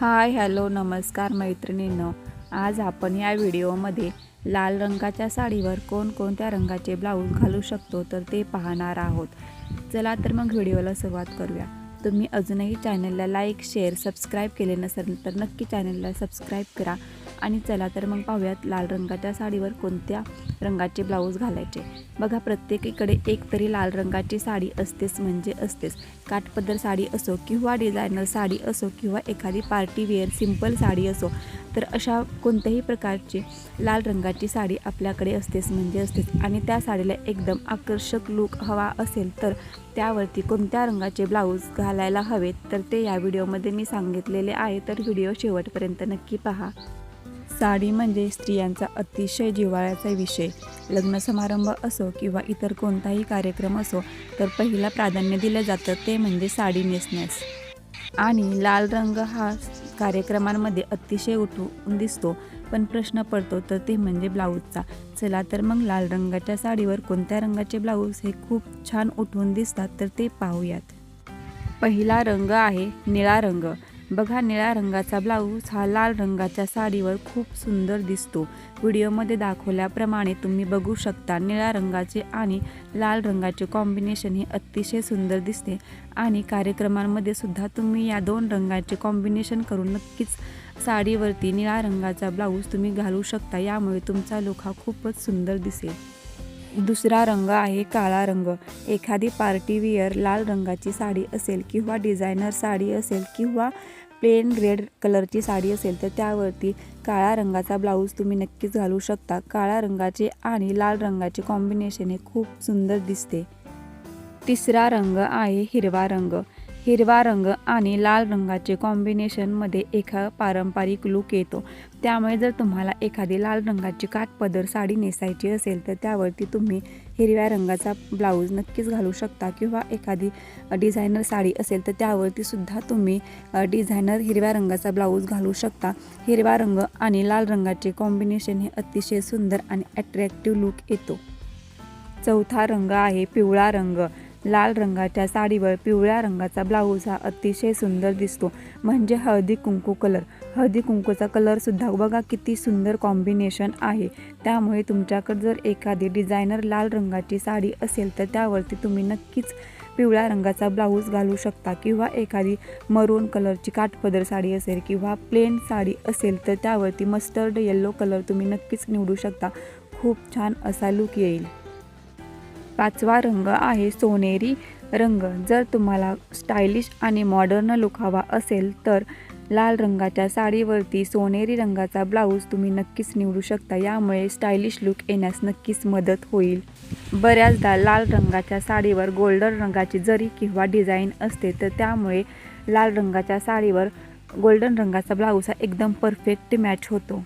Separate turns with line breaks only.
Hi hello नमस्कार मैत्रिणींनो. आज आपण या व्हिडिओमध्ये लाल रंगाच्या साडीवर कोणकोणत्या रंगाचे ब्लाऊज घालू शकतो तर ते पाहणार आहोत. चला तर मग व्हिडिओला सुरुवात करूया. तुम्ही अजूनही चॅनलला लाईक शेअर सबस्क्राईब केले नसेल तर नक्की चॅनलला सबस्क्राईब करा. आणि चला तर मग पाहूयात लाल रंगाच्या साडीवर कोणत्या रंगाचे ब्लाऊज घालायचे. बघा प्रत्येकीकडे एक तरी लाल रंगाची साडी असतेच म्हणजे असतेच. काठपदर साडी असो किंवा डिझायनर साडी असो किंवा एखादी पार्टी वेअर सिंपल साडी असो. तर अशा कोणत्याही प्रकारची लाल रंगाची साडी आपल्याकडे असतेच म्हणजे असतेच. आणि त्या साडीला एकदम आकर्षक लूक हवा असेल तर त्यावरती कोणत्या रंगाचे ब्लाऊज घालायला हवेत तर ते या व्हिडिओमध्ये मी सांगितलेले आहे. तर व्हिडिओ शेवटपर्यंत नक्की पहा. साडी म्हणजे स्त्रियांचा अतिशय जिव्हाळ्याचा विषय. लग्न समारंभ असो किंवा इतर कोणताही कार्यक्रम असो तर पहिला प्राधान्य दिलं जातं ते म्हणजे साडी नेसण्यास. आणि लाल रंग हा कार्यक्रमांमध्ये अतिशय उठून दिसतो पण प्रश्न पडतो तर ते म्हणजे ब्लाऊजचा. चला तर मग लाल रंगाच्या साडीवर कोणत्या रंगाचे ब्लाऊज हे खूप छान उठून दिसतात तर ते पाहूयात. पहिला रंग आहे निळा रंग. बघा निळ्या रंगाचा ब्लाऊज हा लाल रंगाच्या साडीवर खूप सुंदर दिसतो. व्हिडिओमध्ये दाखवल्याप्रमाणे तुम्ही बघू शकता निळ्या रंगाचे आणि लाल रंगाचे कॉम्बिनेशन हे अतिशय सुंदर दिसते. आणि कार्यक्रमांमध्ये सुद्धा तुम्ही या दोन रंगाचे कॉम्बिनेशन करून नक्कीच साडीवरती निळ्या रंगाचा ब्लाऊज तुम्ही घालू शकता. यामुळे तुमचा लुक हा खूपच सुंदर दिसेल. दुसरा रंग आहे काळा रंग. एखादी पार्टी विअर लाल रंगाची साडी असेल किंवा डिझायनर साडी असेल किंवा प्लेन रेड कलरची साडी असेल तर त्यावरती काळ्या रंगाचा ब्लाऊज तुम्ही नक्कीच घालू शकता. काळ्या रंगाचे आणि लाल रंगाचे कॉम्बिनेशन हे खूप सुंदर दिसते. तिसरा रंग आहे हिरवा रंग. हिरवा रंग आणि लाल रंगाचे कॉम्बिनेशनमध्ये एका पारंपरिक लुक येतो. त्यामुळे जर तुम्हाला एखादी लाल रंगाची काठपदर साडी नेसायची असेल तर त्यावरती तुम्ही हिरव्या रंगाचा ब्लाऊज नक्कीच घालू शकता किंवा एखादी डिझायनर साडी असेल तर त्यावरती सुद्धा तुम्ही डिझायनर हिरव्या रंगाचा ब्लाऊज घालू शकता. हिरवा रंग आणि लाल रंगाचे कॉम्बिनेशन हे अतिशय सुंदर आणि अट्रॅक्टिव्ह लुक येतो. चौथा रंग आहे पिवळा रंग. लाल रंगाच्या साडीवर पिवळ्या रंगाचा ब्लाऊज हा अतिशय सुंदर दिसतो. म्हणजे हळदी कुंकू कलर. हळदी कुंकूचा कलरसुद्धा बघा किती सुंदर कॉम्बिनेशन आहे. त्यामुळे तुमच्याकडे जर एखादी डिझायनर लाल रंगाची साडी असेल तर त्यावरती तुम्ही नक्कीच पिवळ्या रंगाचा ब्लाऊज घालू शकता किंवा एखादी मरून कलरची काठपदर साडी असेल किंवा प्लेन साडी असेल तर त्यावरती मस्टर्ड येल्लो कलर तुम्ही नक्कीच निवडू शकता. खूप छान असा लुक येईल. पाचवा रंग आहे सोनेरी रंग. जर तुम्हाला स्टायलिश आणि मॉडर्न लुक हवा असेल तर लाल रंगाच्या साडीवरती सोनेरी रंगाचा ब्लाऊज तुम्ही नक्कीच निवडू शकता. यामुळे स्टायलिश लुक येण्यास नक्कीच मदत होईल. बऱ्याचदा लाल रंगाच्या साडीवर गोल्डन रंगाची जरी किंवा डिझाईन असते तर त्यामुळे लाल रंगाच्या साडीवर गोल्डन रंगाचा ब्लाऊज हा एकदम परफेक्ट मॅच होतो.